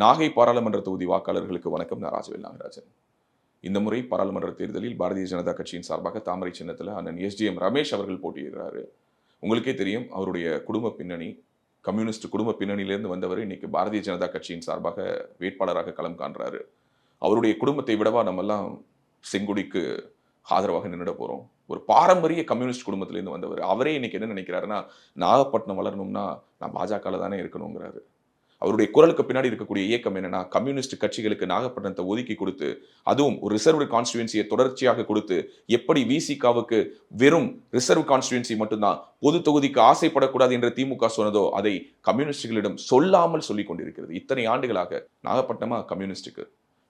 நாகை பாராளுமன்ற தொகுதி வாக்காளர்களுக்கு வணக்கம். நான் ராஜவேல் நாகராஜன். இந்த முறை பாராளுமன்ற தேர்தலில் பாரதிய ஜனதா கட்சியின் சார்பாக தாமரை சின்னத்தில் அண்ணன் எஸ்டிஎம் ரமேஷ் அவர்கள் போட்டியிடுறாரு. உங்களுக்கே தெரியும் அவருடைய குடும்ப பின்னணி கம்யூனிஸ்ட் குடும்ப பின்னணியிலிருந்து வந்தவர் இன்னைக்கு பாரதிய ஜனதா கட்சியின் சார்பாக வேட்பாளராக களம் காண்றாரு. அவருடைய குடும்பத்தை விடவா நம்மெல்லாம் செங்குடிக்கு ஆதரவாக நின்றுட போகிறோம் ஒரு பாரம்பரிய கம்யூனிஸ்ட் குடும்பத்திலேருந்து வந்தவர். அவரே இன்னைக்கு என்ன நினைக்கிறாருன்னா நாகப்பட்டினம் வளரணும்னா நான் பாஜகவில் தானே இருக்கணுங்கிறாரு. அவருடைய குரலுக்கு பின்னாடி இருக்கக்கூடிய இயக்கம் என்னன்னா கம்யூனிஸ்ட் கட்சிகளுக்கு நாகப்பட்டினத்தை ஒதுக்கி கொடுத்து அதுவும் ஒரு ரிசர்வ்டு கான்ஸ்டுவன்சியை தொடர்ச்சியாக கொடுத்து எப்படி விசிகாவுக்கு வெறும் ரிசர்வ் கான்ஸ்டியூன்சி மட்டும்தான் பொது தொகுதிக்கு ஆசைப்படக்கூடாது என்று திமுக சொன்னதோ அதை கம்யூனிஸ்டுகளிடம் சொல்லாமல் சொல்லிக் கொண்டிருக்கிறது. இத்தனை ஆண்டுகளாக நாகப்பட்டினமா கம்யூனிஸ்டுக்கு?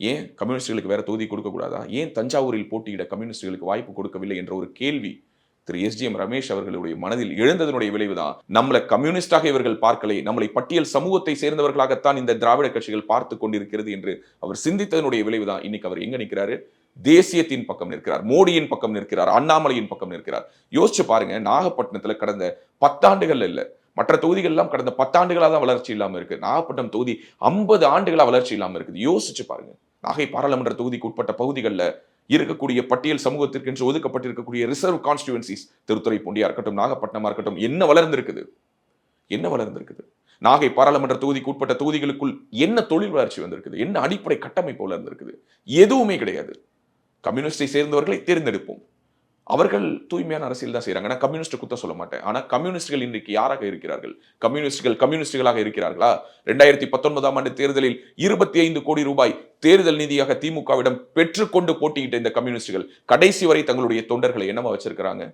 ஏன் கம்யூனிஸ்டுகளுக்கு வேற தொகுதி கொடுக்கக்கூடாதா? ஏன் தஞ்சாவூரில் போட்டியிட கம்யூனிஸ்டுகளுக்கு வாய்ப்பு கொடுக்கவில்லை என்ற ஒரு கேள்வி திரு எஸ்டிஎம் ரமேஷ் அவர்களுடைய மனதில் எழுந்ததனுடைய விளைவுதான். நம்மளை கம்யூனிஸ்டாக இவர்கள் பார்க்கலை நம்மளை பட்டியல் சமூகத்தை சேர்ந்தவர்களாகத்தான் இந்த திராவிட கட்சிகள் பார்த்து கொண்டிருக்கிறது என்று அவர் சிந்தித்ததனுடைய விளைவுதான். இன்னைக்கு அவர் எங்க நிற்கிறாரு? தேசியத்தின் பக்கம் நிற்கிறார் மோடியின் பக்கம் நிற்கிறார் அண்ணாமலையின் பக்கம் நிற்கிறார். யோசிச்சு பாருங்க நாகப்பட்டினத்துல கடந்த பத்தாண்டுகள் இல்ல மற்ற தொகுதிகள் எல்லாம் கடந்த பத்தாண்டுகளாக தான் வளர்ச்சி இல்லாமல் இருக்கு. நாகப்பட்டினம் தொகுதி ஐம்பது ஆண்டுகளாக வளர்ச்சி இல்லாமல் இருக்குது. யோசிச்சு பாருங்க நாகை பாராளுமன்ற தொகுதிக்கு உட்பட்ட பகுதிகளில் இருக்கக்கூடிய பட்டியல் சமூகத்திற்கு என்று ஒதுக்கப்பட்டிருக்கக்கூடிய ரிசர்வ் கான்ஸ்டியூன்சிஸ் திருத்துறைப்பூண்டியா இருக்கட்டும் நாகப்பட்டினமா இருக்கட்டும் என்ன வளர்ந்திருக்குது? என்ன வளர்ந்திருக்குது? நாகை பாராளுமன்ற தொகுதிக்கு உட்பட்ட தொகுதிகளுக்குள் என்ன தொழில் வளர்ச்சி வந்திருக்குது? என்ன அடிப்படை கட்டமைப்பு வளர்ந்திருக்குது? எதுவுமே கிடையாது. கம்யூனிஸ்டை சேர்ந்தவர்களை தேர்ந்தெடுப்போம். அவர்கள் தூய்மையான அரசியல் தான் செய்யறாங்க நான் கம்யூனிஸ்ட் குத்த சொல்ல மாட்டேன். ஆனால் கம்யூனிஸ்டுகள் இன்றைக்கு யாராக இருக்கிறார்கள்? கம்யூனிஸ்டுகள் கம்யூனிஸ்டுகளாக இருக்கிறார்களா? ரெண்டாயிரத்தி பத்தொன்பதாம் ஆண்டு தேர்தலில் இருபத்தி ஐந்து கோடி ரூபாய் தேர்தல் நிதியாக திமுகவிடம் பெற்றுக்கொண்டு போட்டியிட்ட இந்த கம்யூனிஸ்டுகள் கடைசி வரை தங்களுடைய தொண்டர்களை என்னவா வச்சிருக்கிறாங்க?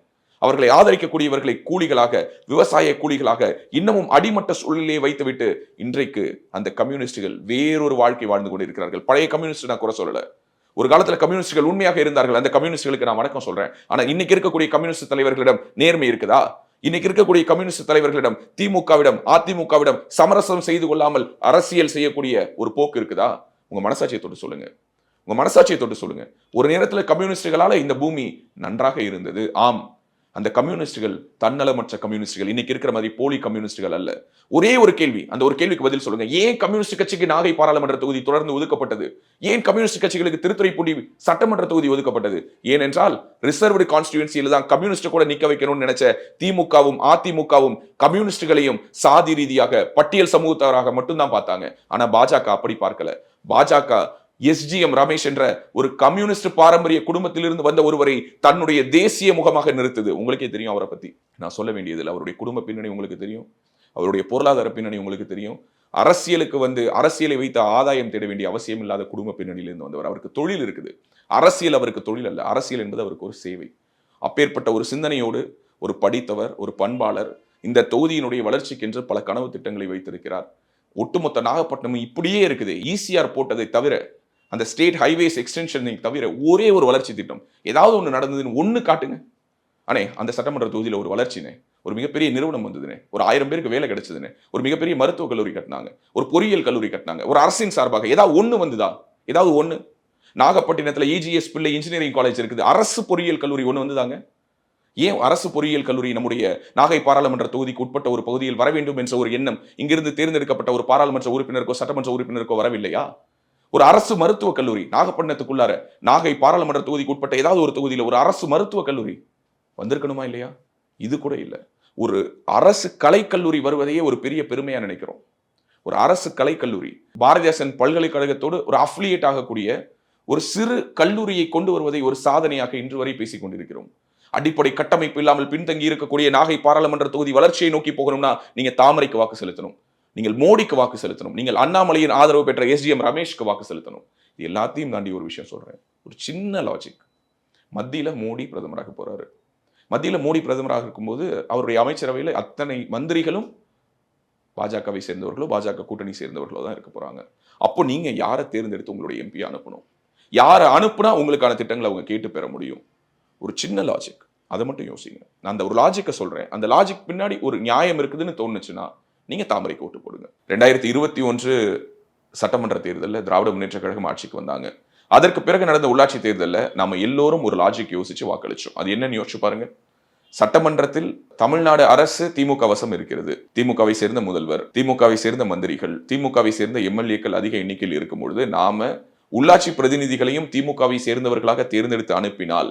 அவர்களை ஆதரிக்கக்கூடியவர்களை கூலிகளாக விவசாய கூலிகளாக இன்னமும் அடிமட்ட சூழலிலே வைத்துவிட்டு இன்றைக்கு அந்த கம்யூனிஸ்டுகள் வேறொரு வாழ்க்கை வாழ்ந்து கொண்டிருக்கிறார்கள். பழைய கம்யூனிஸ்ட் நான் குறை சொல்லலை. ஒரு காலத்துல கம்யூனிஸ்டுகள் உண்மையாக இருந்தார்கள். அந்த கம்யூனிஸ்டுகளுக்கு நான் வணக்கம் சொல்றேன். ஆனா இன்னைக்கு இருக்கக்கூடிய கம்யூனிஸ்ட் தலைவர்களிடம் நேர்மை இருக்குதா? இன்னைக்கு இருக்கக்கூடிய கம்யூனிஸ்ட் தலைவர்களிடம் திமுகவிடம் அதிமுகவிடம் சமரசம் செய்து கொள்ளாமல் அரசியல் செய்யக்கூடிய ஒரு போக்கு இருக்குதா? உங்க மனசாட்சியை தொட்டு சொல்லுங்க. உங்க மனசாட்சியை தொட்டு சொல்லுங்க. ஒரு நேரத்துல கம்யூனிஸ்டுகளால இந்த பூமி நன்றாக இருந்தது. ஆம். அந்த கம்யூனிஸ்டுகள் தன்னலமற்ற கம்யூனிஸ்டுகள் இன்னைக்கு இருக்கிற மாதிரி போலி கம்யூனிஸ்டுகள் அல்ல. ஒரே ஒரு கேள்வி அந்த ஒரு கேள்விக்கு பதில் சொல்லுங்க. ஏன் கம்யூனிஸ்ட் கட்சிக்கு நாகை பாராளுமன்ற தொகுதி தொடர்ந்து ஒதுக்கப்பட்டது? ஏன் கம்யூனிஸ்ட் கட்சிகளுக்கு திருத்துறைப்பூண்டி சட்டமன்ற தொகுதி ஒதுக்கப்பட்டது? ஏனென்றால் ரிசர்வ்டு கான்ஸ்டியூன்சியில தான் கம்யூனிஸ்ட் கூட நிக்க வைக்கணும்னு நினைச்ச திமுகவும் அதிமுகவும் கம்யூனிஸ்டுகளையும் சாதி ரீதியாக பட்டியல் சமூகத்தவராக மட்டும்தான் பார்த்தாங்க. ஆனா பாஜக அப்படி பார்க்கல. பாஜக எஸ்ஜிஎம் ரமேஷ் என்ற ஒரு கம்யூனிஸ்ட் பாரம்பரிய குடும்பத்திலிருந்து வந்த ஒருவரை தன்னுடைய தேசிய முகமாக நிறுத்துது. உங்களுக்கே தெரியும் அவரை பத்தி. நான் சொல்ல வேண்டியதில்லை. அவருடைய குடும்ப பின்னணி உங்களுக்கு தெரியும். அவருடைய பொருளாதார பின்னணி உங்களுக்கு தெரியும். அரசியலுக்கு வந்து அரசியலை வைத்து ஆதாயம் தேட வேண்டிய அவசியம் இல்லாத குடும்ப பின்னணியிலிருந்து வந்தவர். அவருக்கு தொழில் இருக்குது. அரசியல் அவருக்கு தொழில் அல்ல. அரசியல் என்பது அவருக்கு ஒரு சேவை. அப்பேற்பட்ட ஒரு சிந்தனையோடு ஒரு படித்தவர் ஒரு பண்பாளர் இந்த தொகுதியினுடைய வளர்ச்சிக்கென்று பல கனவு திட்டங்களை வைத்திருக்கிறார். ஒட்டுமொத்த நாகப்பட்டினம் இப்படியே இருக்குது. ஈசிஆர் போட்டதை தவிர அந்த ஸ்டேட் ஹைவேஸ் எக்ஸ்டென்ஷன் தவிர ஒரே ஒரு வளர்ச்சி திட்டம். ஏதாவது ஒன்று நடந்ததுன்னு ஒன்று காட்டுங்க. அண்ணே அந்த சட்டமன்ற தொகுதியில் ஒரு வளர்ச்சினே ஒரு மிகப்பெரிய நிறுவனம் வந்ததுன்னு ஒரு ஆயிரம் பேருக்கு வேலை கிடைச்சதுன்னு ஒரு மிகப்பெரிய மருத்துவக் கல்லூரி கட்டினாங்க ஒரு பொறியியல் கல்லூரி கட்டினாங்க ஒரு அரசின் சார்பாக ஏதாவது ஒன்று வந்துதா? ஏதாவது ஒன்று நாகப்பட்டினத்தில் இஜிஎஸ் பிள்ளை இன்ஜினியரிங் காலேஜ் இருக்குது அரசு பொறியியல் கல்லூரி ஒன்று வந்துதாங்க? ஏன் அரசு பொறியியல் கல்லூரி நம்முடைய நாகை பாராளுமன்ற தொகுதிக்கு உட்பட்ட ஒரு பகுதியில் வர வேண்டும் என்ற ஒரு எண்ணம் இங்கிருந்து தேர்ந்தெடுக்கப்பட்ட ஒரு பாராளுமன்ற உறுப்பினருக்கோ சட்டமன்ற உறுப்பினருக்கோ வரவில்லையா? ஒரு அரசு மருத்துவக் கல்லூரி நாகப்பட்டினத்துக்குள்ளார நாகை பாராளுமன்ற தொகுதிக்கு உட்பட்ட ஏதாவது ஒரு தொகுதியில் ஒரு அரசு மருத்துவக் கல்லூரி வந்திருக்கணுமா இல்லையா? இது கூட இல்லை. ஒரு அரசு கலைக்கல்லூரி வருவதையே ஒரு பெரிய பெருமையா நினைக்கிறோம். ஒரு அரசு கலைக்கல்லூரி பாரதிதாசன் பல்கலைக்கழகத்தோடு ஒரு அஃபிலியேட் ஆகக்கூடிய ஒரு சிறு கல்லூரியை கொண்டு வருவதை ஒரு சாதனையாக இன்று வரை பேசிக் கொண்டிருக்கிறோம். அடிப்படை கட்டமைப்பு இல்லாமல் பின்தங்கி இருக்கக்கூடிய நாகை பாராளுமன்ற தொகுதி வளர்ச்சியை நோக்கி போகணும்னா நீங்க தாமரைக்கு வாக்கு செலுத்தணும். நீங்கள் மோடிக்கு வாக்கு செலுத்தணும். நீங்கள் அண்ணாமலையின் ஆதரவு பெற்ற எஸ்டிஎம் ரமேஷ்க்கு வாக்கு செலுத்தணும். இது எல்லாத்தையும் தாண்டி ஒரு விஷயம் சொல்கிறேன் ஒரு சின்ன லாஜிக் மத்தியில் மோடி பிரதமராக போகிறாரு மத்தியில் மோடி பிரதமராக இருக்கும்போது அவருடைய அமைச்சரவையில் அத்தனை மந்திரிகளும் பாஜகவை சேர்ந்தவர்களோ பாஜக கூட்டணி சேர்ந்தவர்களோ தான் இருக்க போகிறாங்க அப்போ நீங்கள் யாரை தேர்ந்தெடுத்து உங்களுடைய எம்பி அனுப்பணும்? யாரை அனுப்புனா உங்களுக்கான திட்டங்களை அவங்க கேட்டு பெற முடியும். ஒரு சின்ன லாஜிக் அதை மட்டும் யோசிங்க. நான் அந்த ஒரு லாஜிக்கை சொல்கிறேன் அந்த லாஜிக் பின்னாடி ஒரு நியாயம் இருக்குதுன்னு தோணுச்சுன்னா நீங்கள் தாமரைக்கு ஓட்டு போடுங்க. ரெண்டாயிரத்தி இருபத்தி ஒன்று சட்டமன்ற தேர்தலில் திராவிட முன்னேற்ற கழகம் ஆட்சிக்கு வந்தாங்க. அதற்கு பிறகு நடந்த உள்ளாட்சி தேர்தலில் நம்ம எல்லோரும் ஒரு லாஜிக் யோசிச்சு வாக்களிச்சோம். அது என்னன்னு யோசிச்சு பாருங்க. சட்டமன்றத்தில் தமிழ்நாடு அரசு திமுக வசம் இருக்கிறது. திமுகவை சேர்ந்த முதல்வர் திமுகவை சேர்ந்த மந்திரிகள் திமுகவை சேர்ந்த எம்எல்ஏக்கள் அதிக எண்ணிக்கையில் இருக்கும் பொழுது நாம உள்ளாட்சி பிரதிநிதிகளையும் திமுகவை சேர்ந்தவர்களாக தேர்ந்தெடுத்து அனுப்பினால்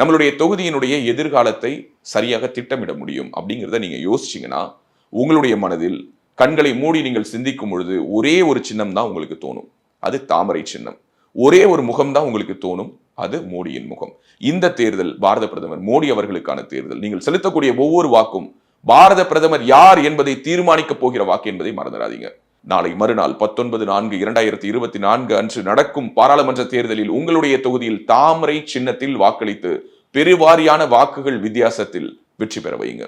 நம்மளுடைய தொகுதியினுடைய எதிர்காலத்தை சரியாக திட்டமிட முடியும் அப்படிங்கிறத நீங்க யோசிச்சீங்கன்னா உங்களுடைய மனதில் கண்களை மூடி நீங்கள் சிந்திக்கும் பொழுது ஒரே ஒரு சின்னம் தான் உங்களுக்கு தோணும். அது தாமரை சின்னம். ஒரே ஒரு முகம் தான் உங்களுக்கு தோணும். அது மோடியின் முகம். இந்த தேர்தல் பாரத பிரதமர் மோடி அவர்களுக்கான தேர்தல். நீங்கள் செலுத்தக்கூடிய ஒவ்வொரு வாக்கும் பாரத பிரதமர் யார் என்பதை தீர்மானிக்கப் போகிற வாக்கு என்பதை மறந்துடாதீங்க. நாளை மறுநாள் பத்தொன்பது நான்கு இரண்டாயிரத்தி இருபத்தி நான்கு அன்று நடக்கும் பாராளுமன்ற தேர்தலில் உங்களுடைய தொகுதியில் தாமரை சின்னத்தில் வாக்களித்து பெருவாரியான வாக்குகள் வித்தியாசத்தில் வெற்றி பெற வையுங்க